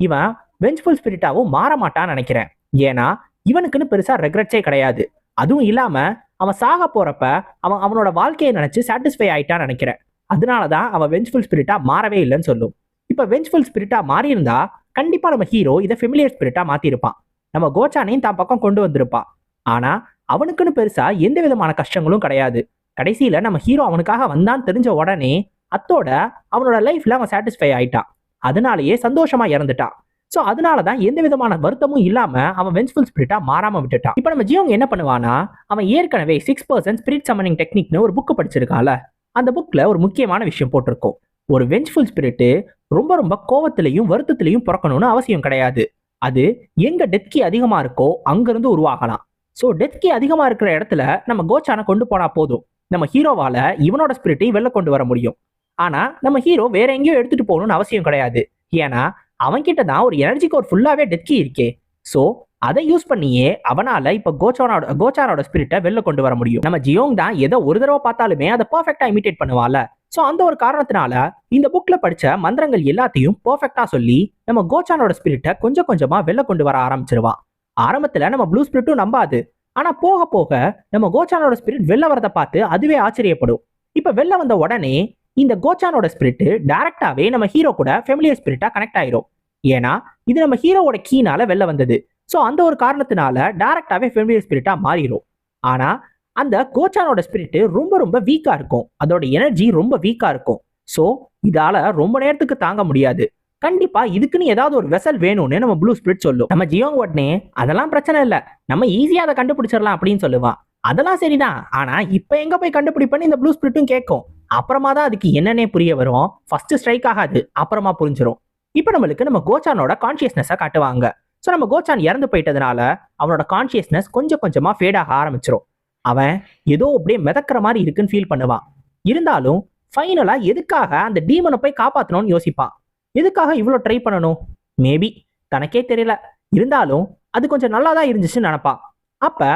இவன் வெஞ்ச்ஃபுல் ஸ்பிரிட்டாவும் மாற மாட்டான்னு நினைக்கிறேன். ஏன்னா இவனுக்குன்னு பெருசா ரெக்ரெட்ஸே கிடையாது. அதுவும் இல்லாமல் அவன் சாக போகிறப்ப அவன் அவனோட வாழ்க்கையை நினச்சி சாட்டிஸ்ஃபை ஆயிட்டான்னு நினைக்கிறேன். அதனால தான் அவன் வெஞ்ச்ஃபுல் ஸ்பிரிட்டாக மாறவே இல்லைன்னு சொல்லும். இப்போ வெஞ்ச்ஃபுல் ஸ்பிரிட்டாக மாறியிருந்தா கண்டிப்பாக நம்ம ஹீரோ இதை ஃபெமிலியர் ஸ்பிரிட்டாக மாற்றிருப்பான் நம்ம கோச்சானையும் தான் பக்கம் கொண்டு வந்திருப்பான். ஆனால் அவனுக்குன்னு பெருசாக எந்த விதமான கஷ்டங்களும் கிடையாது. கடைசியில் நம்ம ஹீரோ அவனுக்காக வந்தான்னு தெரிஞ்ச உடனே அத்தோட அவனோட லைஃப்பில் அவன் சாட்டிஸ்ஃபை ஆயிட்டான். அதனாலேயே சந்தோஷமாக இறந்துட்டான். ஸோ அதனால தான் எந்த விதமான வருத்தமும் இல்லாமல் அவன் வென்ஸ்ஃபுல் ஸ்பிரிட்டாக மாறாமல் விட்டுட்டான். இப்போ நம்ம ஜியோங் என்ன பண்ணுவானா அவன் ஏற்கனவே சிக்ஸ் பர்சன்ட் ஸ்பிரிட் சம்மனிங் டெக்னிக்னு ஒரு புக்கு படிச்சிருக்கான்ல அந்த புக்கில் ஒரு முக்கியமான விஷயம் போட்டிருக்கும். ஒரு வெஞ்ச்ஃபுல் ஸ்பிரிட்டு ரொம்ப ரொம்ப கோவத்திலையும் வருத்தத்திலையும் பிறக்கணும்னு அவசியம் கிடையாது. அது எங்கே டெத்கி அதிகமாக இருக்கோ அங்கேருந்து உருவாகலாம். ஸோ டெத்கி அதிகமாக இருக்கிற இடத்துல நம்ம கோச்சானை கொண்டு போனால் போதும். நம்ம ஹீரோவால் இவனோட ஸ்பிரிட்டையும் வெளில கொண்டு வர முடியும். ஆனால் நம்ம ஹீரோ வேற எங்கேயோ எடுத்துகிட்டு போகணும்னு அவசியம் கிடையாது. ஏன்னா அவன்கிட்ட தான் ஒரு எனர்ஜி கோர் ஃபுல்லாகவே டெத்கி இருக்கே. ஸோ அதை யூஸ் பண்ணியே அவனால இப்ப கோச்சானோட கோச்சானோட ஸ்பிரிட்டை வெளில கொண்டு வர முடியும். நம்ம ஜியோங் தான் எதை ஒரு தடவை பார்த்தாலுமே அதை பர்ஃபெக்டா இமிட்டேட் பண்ணுவால ஸோ அந்த ஒரு காரணத்தினால இந்த புக்ல படிச்ச மந்திரங்கள் எல்லாத்தையும் பர்ஃபெக்டா சொல்லி நம்ம கோச்சானோட ஸ்பிரிட்டை கொஞ்சம் கொஞ்சமா வெளில கொண்டு வர ஆரம்பிச்சிருவா. ஆரம்பத்துல நம்ம ப்ளூ ஸ்பிரிட்டும் நம்பாது. ஆனா போக போக நம்ம கோச்சானோட ஸ்பிரிட் வெளில வரதை பார்த்து அதுவே ஆச்சரியப்படும். இப்ப வெளில வந்த உடனே இந்த கோச்சானோட ஸ்பிரிட் டைரக்டாவே நம்ம ஹீரோ கூட ஃபெமிலியர் ஸ்பிரிட்டா கனெக்ட் ஆயிரும். ஏன்னா இது நம்ம ஹீரோவோட கீனால வெளில வந்தது. ஸோ அந்த ஒரு காரணத்தினால டைரக்டாவே ஃபெமிலியர் ஸ்பிரிட்டா மாறிடும் ஆனா அந்த கோச்சானோட ஸ்பிரிட் ரொம்ப ரொம்ப வீக்கா இருக்கும். அதோட எனர்ஜி ரொம்ப வீக்கா இருக்கும். ஸோ இதால ரொம்ப நேரத்துக்கு தாங்க முடியாது. கண்டிப்பா இதுக்குன்னு ஏதாவது ஒரு வெசல் வேணும்னு நம்ம ப்ளூ ஸ்பிரிட் சொல்லும். நம்ம ஜியோங் உடனே அதெல்லாம் பிரச்சனை இல்லை. நம்ம ஈஸியா அதை கண்டுபிடிச்சிடலாம் அப்படின்னு சொல்லுவான். அதெல்லாம் சரிதான். ஆனா இப்ப எங்க போய் கண்டுபிடிப்பேன்னு இந்த ப்ளூ ஸ்பிரிட்டும் கேட்கும். அப்புறமா தான் அதுக்கு என்னன்னே புரிய வரும். ஃபர்ஸ்ட் ஸ்ட்ரைக் ஆகாது அப்புறமா புரிஞ்சிடும் இப்போ நம்மளுக்கு நம்ம கோச்சானோட கான்சியஸ்னஸை காட்டுவாங்க. ஸோ நம்ம கோச்சான் இறந்து போயிட்டதுனால அவனோட கான்சியஸ்னஸ் கொஞ்சம் கொஞ்சமாக ஃபேட் ஆக ஆரம்பிச்சிடும் அவன் ஏதோ அப்படியே மிதக்கிற மாதிரி இருக்குன்னு ஃபீல் பண்ணுவான். இருந்தாலும் ஃபைனலாக எதுக்காக அந்த டீமனை போய் காப்பாற்றணும்னு யோசிப்பான்? எதுக்காக இவ்வளோ ட்ரை பண்ணணும்? மேபி தனக்கே தெரியல. இருந்தாலும் அது கொஞ்சம் நல்லா தான் இருந்துச்சுன்னு நினப்பான். அப்போ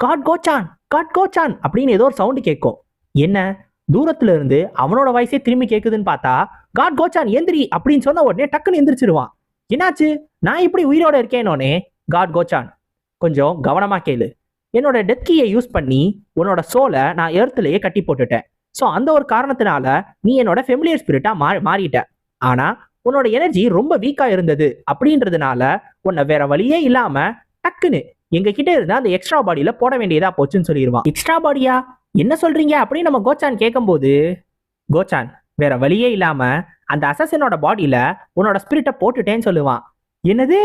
காட் கோச்சான்! காட் கோச்சான்! அப்படின்னு ஏதோ ஒரு சவுண்டு கேட்கும். என்ன? தூரத்துல இருந்து அவனோட வயசே திரும்பி கேக்குதுன்னு பார்த்தா காட் கோச்சான் எந்திரி! அப்படின்னு சொன்ன உடனே டக்குன்னு எந்திரிச்சிருவான். என்னாச்சு? நான் இப்படி உயிரோட இருக்கேனோனே காட் கோச்சான் கொஞ்சம் கவனமா கேளு. என்னோட டெத் கீயை யூஸ் பண்ணி உன்னோட சோலை நான் எர்த்துலயே கட்டி போட்டுட்டேன். ஸோ அந்த ஒரு காரணத்தினால நீ என்னோட ஃபெமிலியர் ஸ்பிரிட்டா மா மாறிட்ட. ஆனா உன்னோட எனர்ஜி ரொம்ப வீக்கா இருந்தது. அப்படின்றதுனால உன்னை வேற வழியே இல்லாம டக்குன்னு எங்க கிட்ட இருந்த அந்த எக்ஸ்ட்ரா பாடியில போட வேண்டியதா போச்சுன்னு சொல்லிடுவான் எக்ஸ்ட்ரா பாடியா என்ன சொல்றீங்க? அப்படின்னு நம்ம கோச்சான் கேட்கும்போது கோச்சான் வேற வழியே இல்லாம அந்த அசசனோட பாடியில உன்னோட ஸ்பிரிட்டை போட்டுட்டேன்னு சொல்லுவான். என்னது?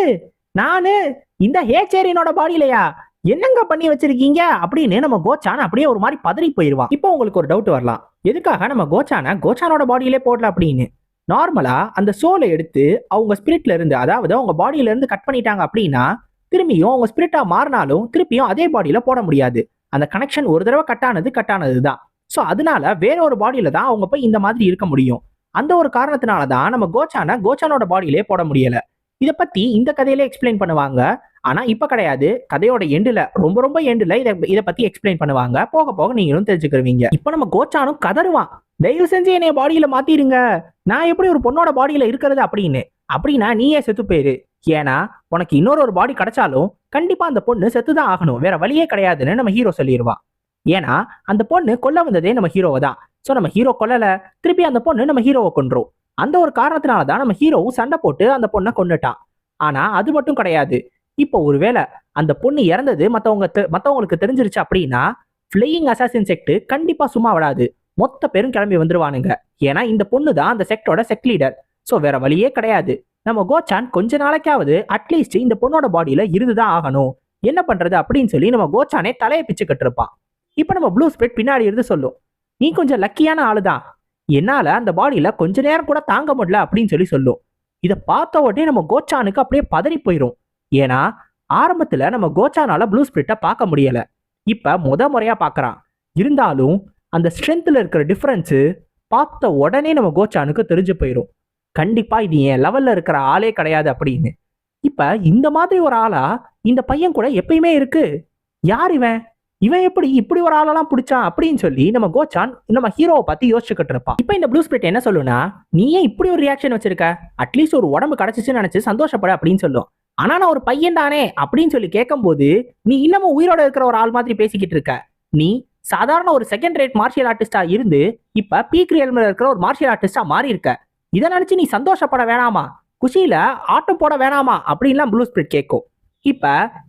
நானு இந்த ஹேச்சேரியனோட பாடியிலையா என்னங்க பண்ணி வச்சிருக்கீங்க? அப்படின்னு நம்ம கோச்சான் அப்படியே ஒரு மாதிரி பதறி போயிடுவான் இப்போ உங்களுக்கு ஒரு டவுட் வரலாம். எதுக்காக நம்ம கோச்சான கோச்சானோட பாடியிலே போடல அப்படின்னு? நார்மலா அந்த சோலை எடுத்து அவங்க ஸ்பிரிட்ல இருந்து அதாவது அவங்க பாடியில இருந்து கட் பண்ணிட்டாங்க அப்படின்னா திரும்பியும் அவங்க ஸ்பிரிட்டா மாறினாலும் திருப்பியும் அதே பாடியில போட முடியாது. அந்த கனெக்ஷன் ஒரு தடவை கட்டானது கட்டானது தான் ஸோ அதனால வேற ஒரு பாடியில தான் அவங்க போய் இந்த மாதிரி இருக்க முடியும். அந்த ஒரு காரணத்தினால தான் நம்ம கோச்சான கோச்சானோட பாடியிலே போட முடியல. இதை பத்தி இந்த கதையிலே எக்ஸ்பிளைன் பண்ணுவாங்க. ஆனா இப்ப கிடையாது. கதையோட எண்டுல ரொம்ப ரொம்ப எண்டுல இதை இதை பத்தி எக்ஸ்பிளைன் பண்ணுவாங்க. போக போக நீங்களும் தெரிஞ்சுக்கிருவீங்க. இப்போ நம்ம கோச்சானும் கதருவான் தயவு செஞ்சு என்னைய பாடியில மாத்திருங்க. நான் எப்படி ஒரு பொண்ணோட பாடியில இருக்கிறது? அப்படின்னு. அப்படின்னா நீயே செத்து போயிரு. ஏன்னா உனக்கு இன்னொரு ஒரு பாடி கிடைச்சாலும் கண்டிப்பா அந்த பொண்ணு செத்துதான் ஆகணும். வேற வழியே கிடையாதுன்னு நம்ம ஹீரோ சொல்லிடுவான் ஏன்னா அந்த பொண்ணு கொல்ல வந்ததே நம்ம ஹீரோவை தான். ஸோ நம்ம ஹீரோ கொல்லல திருப்பி அந்த பொண்ணு நம்ம ஹீரோவை கொன்றோம். அந்த ஒரு காரணத்தினால தான் நம்ம ஹீரோவும் சண்டை போட்டு அந்த பொண்ணை கொண்டுட்டான் ஆனா அது மட்டும் கிடையாது. இப்போ ஒருவேளை அந்த பொண்ணு இறந்தது மற்றவங்க மற்றவங்களுக்கு தெரிஞ்சிருச்சு அப்படின்னா ஃப்ளையிங் அசாசின் செக்ட் கண்டிப்பா சும்மா விடாது. மொத்த பேரும் கிளம்பி வந்துருவானுங்க. ஏன்னா இந்த பொண்ணு தான் அந்த செக்டோட செக் லீடர் ஸோ வேற வழியே கிடையாது. நம்ம கோச்சான் கொஞ்ச நாளைக்காவது அட்லீஸ்ட் இந்த பொண்ணோட பாடியில இருந்துதான் ஆகணும். என்ன பண்றது அப்படின்னு சொல்லி நம்ம கோச்சானே தலையை பிச்சு கட்டிருப்பான். இப்போ நம்ம ப்ளூ ஸ்பிரிட் பின்னாடி இருந்து சொல்லும். நீ கொஞ்சம் லக்கியான ஆளு தான் என்னால அந்த பாடியில கொஞ்ச நேரம் கூட தாங்க முடியல அப்படின்னு சொல்லி சொல்லும். இதை பார்த்த உடனே நம்ம கோச்சானுக்கு அப்படியே பதறி போயிடும் ஏன்னா ஆரம்பத்துல நம்ம கோச்சானால ப்ளூ ஸ்பிரிட்டை பார்க்க முடியல. இப்ப முத முறையா பார்க்குறான். இருந்தாலும் அந்த ஸ்ட்ரென்த்ல இருக்கிற டிஃபரன்ஸு பார்த்த உடனே நம்ம கோச்சானுக்கு தெரிஞ்சு போயிடும் கண்டிப்பா இது என் லெவல்ல இருக்கிற ஆளே கிடையாது அப்படின்னு. இப்ப இந்த மாதிரி ஒரு ஆளா இந்த பையன் கூட எப்பயுமே இருக்கு. யார் இவன்? இவன் எப்படி இப்படி ஒரு ஆளெல்லாம் பிடிச்சான் அப்படின்னு சொல்லி நம்ம கோச்சான் நம்ம ஹீரோவை பத்தி யோசிச்சுக்கிட்டு இருப்பான். இப்போ இந்த ப்ளூ ஸ்பிரிட் என்ன சொல்லுனா நீ ஏன் இப்படி ஒரு ரியாக்ஷன் வச்சிருக்க? அட்லீஸ்ட் ஒரு உடம்பு கிடைச்சிச்சுன்னு நினைச்சு சந்தோஷப்பட அப்படின்னு சொல்லும். ஆனா நான் ஒரு பையன் தானே அப்படின்னு சொல்லி கேட்கும்போது நீ இன்னமும் உயிரோட இருக்கிற ஒரு ஆள் மாதிரி பேசிக்கிட்டு இருக்க. நீ சாதாரண ஒரு செகண்ட் ரேட் மார்ஷியல் ஆர்டிஸ்டா இருந்து இப்ப பீக் ரியல்மில் இருக்கிற ஒரு மார்ஷியல் ஆர்டிஸ்டா மாறி இருக்க இதை நினைச்சு நீ சந்தோஷப்பட வேணாமா? குஷியில ஆட்டம் போட வேணாமா? அப்படின்லாம் ப்ளூ ஸ்பிரிட் கேட்கும் இப்ப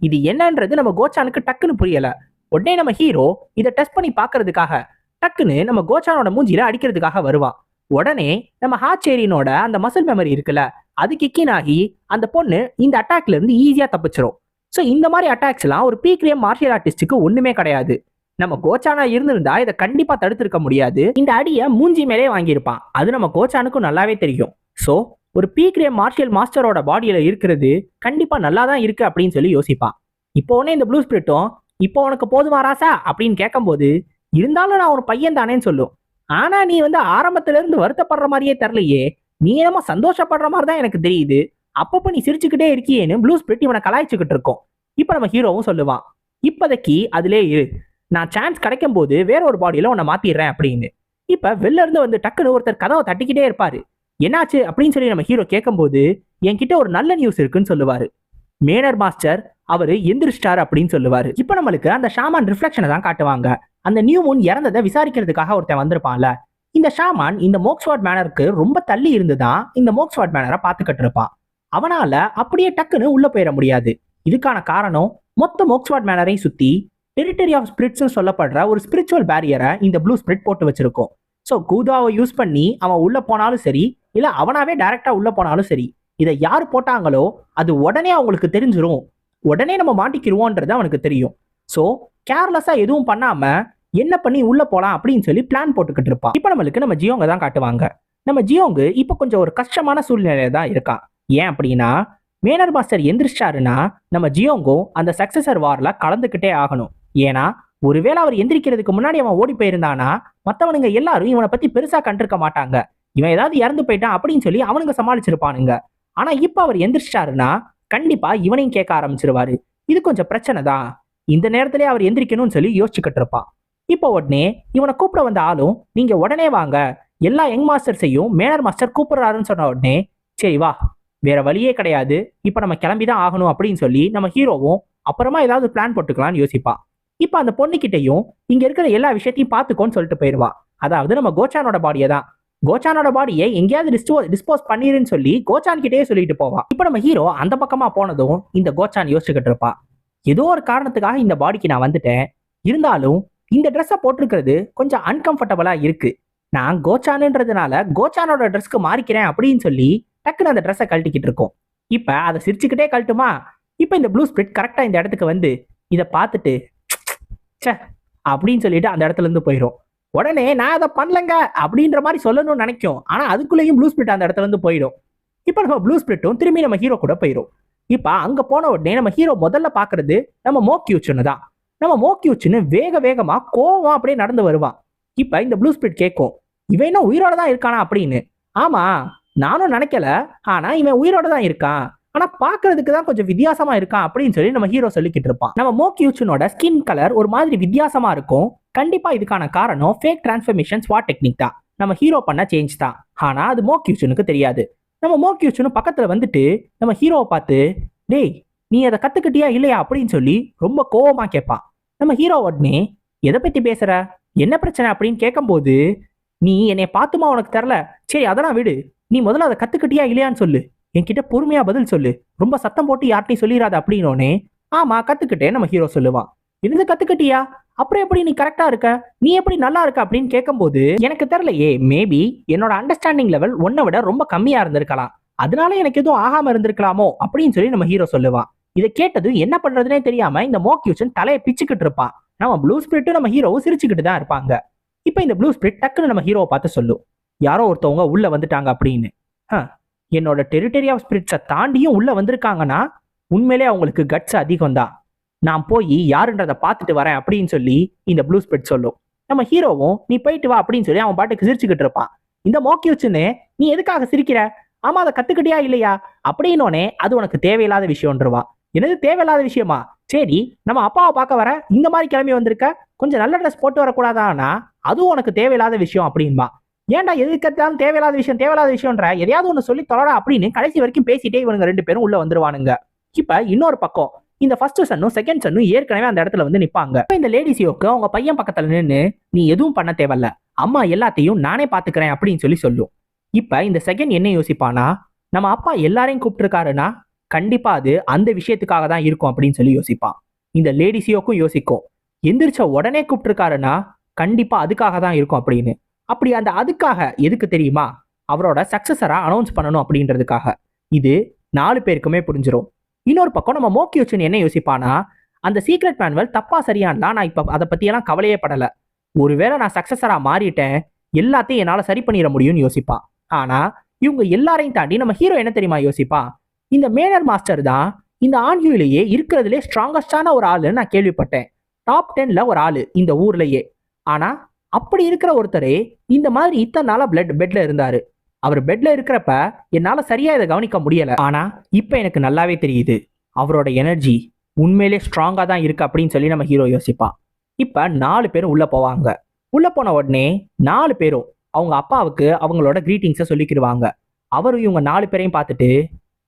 இது என்னன்றது நம்ம கோச்சானுக்கு டக்குன்னு புரியல. உடனே நம்ம ஹீரோ இதை டெஸ்ட் பண்ணி பார்க்கறதுக்காக டக்குன்னு நம்ம கோச்சானோட மூஞ்சியில் அடிக்கிறதுக்காக வருவான். உடனே நம்ம ஹாச்சேரியனோட அந்த மசில் மெமரி இருக்குல்ல அது கிக்கின் ஆகி அந்த பொண்ணு இந்த அட்டாக்ல இருந்து ஈஸியா தப்பிச்சிரும். ஸோ இந்த மாதிரி அட்டாக்ஸ்லாம் ஒரு பீக்ரியம் மார்ஷியல் ஆர்டிஸ்டுக்கு ஒண்ணுமே கிடையாது. நம்ம கோச்சானா இருந்திருந்தா இதை கண்டிப்பா தடுத்திருக்க முடியாது. இந்த அடியை மூஞ்சி மேலே வாங்கியிருப்பான். அது நம்ம கோச்சானுக்கும் நல்லாவே தெரியும். ஸோ ஒரு பீக்ரே மார்ஷியல் மாஸ்டரோட பாடியில இருக்கிறது கண்டிப்பா நல்லா தான் இருக்கு அப்படின்னு சொல்லி யோசிப்பான். இப்போ உடனே இந்த ப்ளூ ஸ்பிரிட்டும் இப்போ உனக்கு போதுமா ராசா? அப்படின்னு கேட்கும்போது இருந்தாலும் நான் ஒரு பையன் தானேன்னு சொல்லும் ஆனா நீ வந்து ஆரம்பத்துல இருந்து வருத்தப்படுற மாதிரியே தெரிலையே நீ என்னமோ சந்தோஷப்படுற மாதிரி தான் எனக்கு தெரியுது. அப்பப்போ நீ சிரிச்சுக்கிட்டே இருக்கியேன்னு ப்ளூ ஸ்பிரிட் இவனை கலாய்ச்சிக்கிட்டு இருக்கோம். இப்போ நம்ம ஹீரோவும் சொல்லுவான். இப்போதைக்கு அதிலே இரு. நான் சான்ஸ் கிடைக்கும் போது வேற ஒரு பாடியில உன்னை மாத்திடுறேன் அப்படின்னு. இப்போ வெளில இருந்து வந்து டக்குன்னு ஒருத்தர் கதவை தட்டிக்கிட்டே இருப்பாரு. என்னாச்சு அப்படின்னு சொல்லி நம்ம ஹீரோ கேட்கும்போது என்கிட்ட ஒரு நல்ல நியூஸ் இருக்குன்னு சொல்லுவாரு. மேனர் மாஸ்டர் அவர் எந்திரிச்சிட்டார் அப்படின்னு சொல்லுவாரு. இப்ப நம்மளுக்கு அந்த ஷாமான் ரிஃப்ளெக்ஷனை தான் காட்டுவாங்க. அந்த நியூ மூன் இறந்ததை விசாரிக்கிறதுக்காக ஒருத்தன் வந்திருப்பான்ல. இந்த ஷாமான் இந்த மோக்ஸ்வாட் மேனருக்கு ரொம்ப தள்ளி இருந்து தான் இந்த மோக்ஸ்வாட் மேனரை பார்த்துக்கிட்டு இருப்பான். அவனால அப்படியே டக்குன்னு உள்ள போயிட முடியாது. இதுக்கான காரணம் மொத்த மோக்ஸ்வாட் மேனரையும் சுத்தி டெரிட்டரி ஆஃப் ஸ்பிரிட்ஸ்னு சொல்லப்படுற ஒரு ஸ்பிரிச்சுவல் பேரியரை இந்த ப்ளூ ஸ்பிரிட் போட்டு வச்சிருக்கோம். ஸோ கூதாவை யூஸ் பண்ணி அவன் உள்ளே போனாலும் சரி இல்லை அவனாவே டேரெக்டாக உள்ளே போனாலும் சரி இதை யார் போட்டாங்களோ அது உடனே அவங்களுக்கு தெரிஞ்சிடும் உடனே நம்ம மாட்டிக்கிருவோன்றது அவனுக்கு தெரியும். ஸோ கேர்லெஸ்ஸாக எதுவும் பண்ணாமல் என்ன பண்ணி உள்ளே போகலாம் அப்படின்னு சொல்லி பிளான் போட்டுக்கிட்டு இருப்பான். இப்போ நம்மளுக்கு நம்ம ஜியோங்க தான் காட்டுவாங்க. நம்ம ஜியோங்கு இப்போ கொஞ்சம் ஒரு கஷ்டமான சூழ்நிலையில தான் இருக்கான். ஏன் அப்படின்னா மேனர் மாஸ்டர் எந்திரிச்சாருன்னா நம்ம ஜியோங்கும் அந்த சக்சஸர் வாரில் கலந்துக்கிட்டே ஆகணும். ஏன்னா ஒருவேளை அவர் எந்திரிக்கிறதுக்கு முன்னாடி அவன் ஓடி போயிருந்தானா மற்றவனுங்க எல்லாரும் இவனை பத்தி பெருசா கண்டிருக்க மாட்டாங்க. இவன் ஏதாவது இறந்து போயிட்டான் அப்படின்னு சொல்லி அவனுங்க சமாளிச்சிருப்பானுங்க. ஆனா இப்ப அவர் எந்திரிச்சிட்டாருன்னா கண்டிப்பா இவனையும் கேட்க ஆரம்பிச்சிருவாரு. இது கொஞ்சம் பிரச்சனை தான். இந்த நேரத்திலே அவர் எந்திரிக்கணும்னு சொல்லி யோசிச்சுக்கிட்டு இருப்பான். இப்போ உடனே இவனை கூப்பிட வந்த ஆளும் நீங்க உடனே வாங்க. எல்லா யங் மாஸ்டர்ஸையும் மேனர் மாஸ்டர் கூப்பிடுறாருன்னு சொன்ன உடனே சரி வா. வேற வழியே கிடையாது. இப்போ நம்ம கிளம்பி தான் ஆகணும் அப்படின்னு சொல்லி நம்ம ஹீரோவும் அப்புறமா ஏதாவது பிளான் போட்டுக்கலாம்னு யோசிப்பான். இப்போ அந்த பொண்ணுகிட்டையும் இங்க இருக்கிற எல்லா விஷயத்தையும் பார்த்துக்கோன்னு சொல்லிட்டு போயிடுவா அதாவது நம்ம கோச்சானோட பாடியை தான் கோச்சானோட பாடியை எங்கேயாவது டிஸ்போ டிஸ்போஸ் பண்ணிருன்னு சொல்லி கோச்சான் கிட்டே சொல்லிட்டு போவா. இப்போ நம்ம ஹீரோ அந்த பக்கமா போனதும் இந்த கோச்சான் யோசிச்சுக்கிட்டு இருப்பா. ஏதோ ஒரு காரணத்துக்காக இந்த பாடிக்கு நான் வந்துட்டேன். இருந்தாலும் இந்த ட்ரெஸ்ஸை போட்டிருக்கிறது கொஞ்சம் அன்கம்ஃபர்டபுளா இருக்கு. நான் கோச்சானுன்றதுனால கோச்சானோட ட்ரெஸ்க்கு மாறிக்கிறேன் அப்படின்னு சொல்லி டக்குன்னு அந்த ட்ரெஸ்ஸை கழட்டிக்கிட்டு இருக்கோம். இப்போ அதை சிரிச்சுக்கிட்டே கழட்டுமா? இப்போ இந்த ப்ளூ ஸ்பிரிட் கரெக்டாக இந்த இடத்துக்கு வந்து இதை பார்த்துட்டு ச்சே அப்படின்னு சொல்லிட்டு அந்த இடத்துல இருந்து போயிடும் உடனே நான் அதை பண்ணலங்க அப்படின்ற மாதிரி சொல்லணும்னு நினைக்கும். ஆனால் அதுக்குள்ளேயும் ப்ளூ ஸ்பிரிட் அந்த இடத்துல இருந்து போயிடும். இப்போ நம்ம ப்ளூ ஸ்பிரிட்டும் திரும்பி நம்ம ஹீரோ கூட போயிடும் இப்போ அங்கே போன உடனே நம்ம ஹீரோ முதல்ல பார்க்கறது நம்ம மோக்கியூச்சுன்னு தான். நம்ம மோக்கியூச்சுன்னு வேக வேகமாக கோவம் அப்படியே நடந்து வருவான். இப்போ இந்த ப்ளூ ஸ்பிரிட் கேட்கும் இவன் இன்னும் உயிரோட தான் இருக்கானா? அப்படின்னு. ஆமா நானும் நினைக்கல. ஆனா இவன் உயிரோட தான் இருக்கான். ஆனா பாக்குறதுக்கு தான் கொஞ்சம் வித்தியாசமா இருக்கான் அப்படின்னு சொல்லி நம்ம ஹீரோ சொல்லிக்கிட்டு இருப்பான். நம்ம மோக்யூச்சனோட ஸ்கின் கலர் ஒரு மாதிரி வித்தியாசமா இருக்கும். கண்டிப்பா இதுக்கான காரணம் ஃபேக் டிரான்ஸ்ஃபர்மேஷன் ஸ்வாட் டெக்னிக் தான். நம்ம ஹீரோ பண்ண சேஞ்ச் தான். ஆனா அது மோக்யூச்சனுக்கு தெரியாது. நம்ம மோக்கியூச்சுன்னு பக்கத்துல வந்துட்டு நம்ம ஹீரோவை பார்த்து டேய் நீ அதை கத்துக்கிட்டியா இல்லையா? அப்படின்னு சொல்லி ரொம்ப கோவமா கேட்பான். நம்ம ஹீரோ உடனே எதை பத்தி பேசுற? என்ன பிரச்சனை? அப்படின்னு கேட்கும்போது நீ என்னை பார்த்துமா உனக்கு தெரில சரி அதெல்லாம் விடு. நீ முதல்ல அதை கத்துக்கிட்டியா இல்லையான்னு சொல்லு. என்கிட்ட பொறுமையா பதில் சொல்லு. ரொம்ப சத்தம் போட்டு யார்ட்டையும் சொல்லிடாத அப்படின்னோடனே ஆமா கத்துக்கிட்டேன் நம்ம ஹீரோ சொல்லுவான். இருந்து கத்துக்கிட்டியா? அப்புறம் எப்படி நீ கரெக்டா இருக்க? நீ எப்படி நல்லா இருக்க? அப்படின்னு கேட்கும்போது எனக்கு தெரியலையே மேபி என்னோட அண்டர்ஸ்டாண்டிங் லெவல் உன்னை விட ரொம்ப கம்மியா இருந்திருக்கலாம். அதனால எனக்கு எதுவும் ஆகாம இருந்திருக்கலாமோ அப்படின்னு சொல்லி நம்ம ஹீரோ சொல்லுவான். இதை கேட்டதும் என்ன பண்றதுனே தெரியாம இந்த மோக்யூச்சன் தலையை பிச்சுக்கிட்டு இருப்பான். நம்ம ப்ளூ ஸ்பிரிட்டும் நம்ம ஹீரோவும் சிரிச்சுக்கிட்டு தான் இருப்பாங்க. இப்போ இந்த ப்ளூ ஸ்பிரிட் டக்குன்னு நம்ம ஹீரோவை பார்த்து சொல்லும் யாரோ ஒருத்தவங்க உள்ள வந்துட்டாங்க அப்படின்னு. என்னோட டெரிட்டரி ஆஃப் ஸ்பிரிட்ஸை தாண்டியும் உள்ளே வந்திருக்காங்கன்னா உண்மையிலே அவங்களுக்கு கட்ஸ் அதிகம் தான் நான் போய் யாருன்றதை பார்த்துட்டு வரேன் அப்படின்னு சொல்லி இந்த ப்ளூ ஸ்பிரிட் சொல்லும். நம்ம ஹீரோவும் நீ போயிட்டு வா அப்படின்னு சொல்லி அவன் பாட்டுக்கு சிரிச்சுக்கிட்டு இருப்பான். இந்த மோக்கியூச்சுன்னு நீ எதுக்காக சிரிக்கிற? ஆமா அதை கத்துக்கிட்டியா இல்லையா? அப்படின்னோடனே அது உனக்கு தேவையில்லாத விஷயம்ன்றவா என்னது தேவையில்லாத விஷயமா? சரி நம்ம அப்பாவை பார்க்க வர இந்த மாதிரி கிளம்பி வந்திருக்க கொஞ்சம் நல்ல ட்ரெஸ் போட்டு வரக்கூடாதானா? அதுவும் உனக்கு தேவையில்லாத விஷயம் அப்படின்பா ஏன்டா எதுக்கத்தாலும் தேவையில்லாத விஷயம் தேவையில்லாத விஷயம்ன்ற? எதையாவது ஒன்று சொல்லி தொடரா அப்படின்னு கடைசி வரைக்கும் பேசிட்டே இவனுங்க ரெண்டு பேரும் உள்ள வந்துருவானுங்க. இப்போ இன்னொரு பக்கம் இந்த ஃபர்ஸ்ட் சன்னும் செகண்ட் சன்னும் ஏற்கனவே அந்த இடத்துல வந்து நிப்பாங்க. இப்போ இந்த லேடிஸியோக்கு அவங்க பையன் பக்கத்துல நின்று நீ எதுவும் பண்ண தேவையில்ல. அம்மா எல்லாத்தையும் நானே பாத்துக்கிறேன் அப்படின்னு சொல்லி சொல்லும். இப்போ இந்த செகண்ட் என்ன யோசிப்பானா நம்ம அப்பா எல்லாரையும் கூப்பிட்டுருக்காருன்னா கண்டிப்பா அது அந்த விஷயத்துக்காக தான் இருக்கும் அப்படின்னு சொல்லி யோசிப்பான். இந்த லேடிஸியோக்கும் யோசிக்கும். எந்திரிச்ச உடனே கூப்பிட்டுருக்காருன்னா கண்டிப்பா அதுக்காக தான் இருக்கும் அப்படின்னு. அப்படி அந்த அதுக்காக எதுக்கு தெரியுமா? அவரோட சக்சஸரா அனௌன்ஸ் பண்ணணும் அப்படின்றதுக்காக. இது நாலு பேருக்குமே புரிஞ்சிரும். இன்னொரு பக்கம் நம்ம மோக்கி மோக்கியோச்சன் என்ன யோசிப்பானா அந்த சீக்ரெட் மேனுவல் தப்பா சரியானலாம் நான் இப்ப அதை பற்றியெல்லாம் கவலையே படல. ஒருவேளை நான் சக்சஸரா மாறிட்டேன் எல்லாத்தையும் என்னால சரி பண்ணிட முடியும்னு யோசிப்பான் ஆனா இவங்க எல்லாரையும் தாண்டி நம்ம ஹீரோ என்ன தெரியுமா யோசிப்பான் இந்த மேனர் மாஸ்டர் தான் இந்த ஆன்யூலேயே இருக்கிறதுலே ஸ்ட்ராங்கஸ்டான ஒரு ஆளுன்னு நான் கேள்விப்பட்டேன். டாப் டென்ல ஒரு ஆளு இந்த ஊர்லயே. ஆனா அப்படி இருக்கிற ஒருத்தரே இந்த மாதிரி இத்தனை நாளா பிளட் பெட்ல இருந்தாரு. அவர் பெட்ல இருக்கிறப்ப என்னால சரியா இதை கவனிக்க முடியல. ஆனா இப்ப எனக்கு நல்லாவே தெரியுது. அவரோட எனர்ஜி உண்மையிலே ஸ்ட்ராங்கா தான் இருக்கு அப்படின்னு சொல்லி நம்ம ஹீரோ யோசிப்பான். இப்ப நாலு பேரும் உள்ள போவாங்க. உள்ள போன உடனே நாலு பேரும் அவங்க அப்பாவுக்கு அவங்களோட கிரீட்டிங்ஸை சொல்லிக்கிடுவாங்க. அவரும் இவங்க நாலு பேரையும் பார்த்துட்டு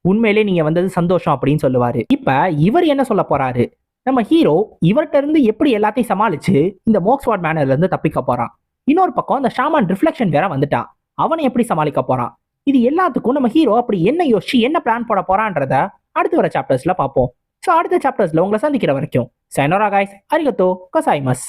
உண்மையிலே நீங்க வந்தது சந்தோஷம் அப்படின்னு சொல்லுவாரு. இப்ப இவர் என்ன சொல்ல போறாரு? நம்ம ஹீரோ இவர்கிட்ட இருந்து எப்படி எல்லாத்தையும் சமாளிச்சு இந்த மோக்ஸ்வாட் மேனர்ல இருந்து தப்பிக்க போறான்? இன்னொரு பக்கம் இந்த ஷாமான் ரிஃப்ளெக்ஷன் வேற வந்துட்டான் அவனை எப்படி சமாளிக்க போறான்? இது எல்லாத்துக்கும் நம்ம ஹீரோ அப்படி என்ன யோசிச்சு என்ன பிளான் போட போறான்றத அடுத்து வர சாப்டர்ஸ்ல பார்ப்போம். ஸோ அடுத்த சாப்டர்ஸ்ல உங்களை சந்திக்கிற வரைக்கும் சைனோரா காய்ஸ் அரிகத்தோ கசாய்மஸ்.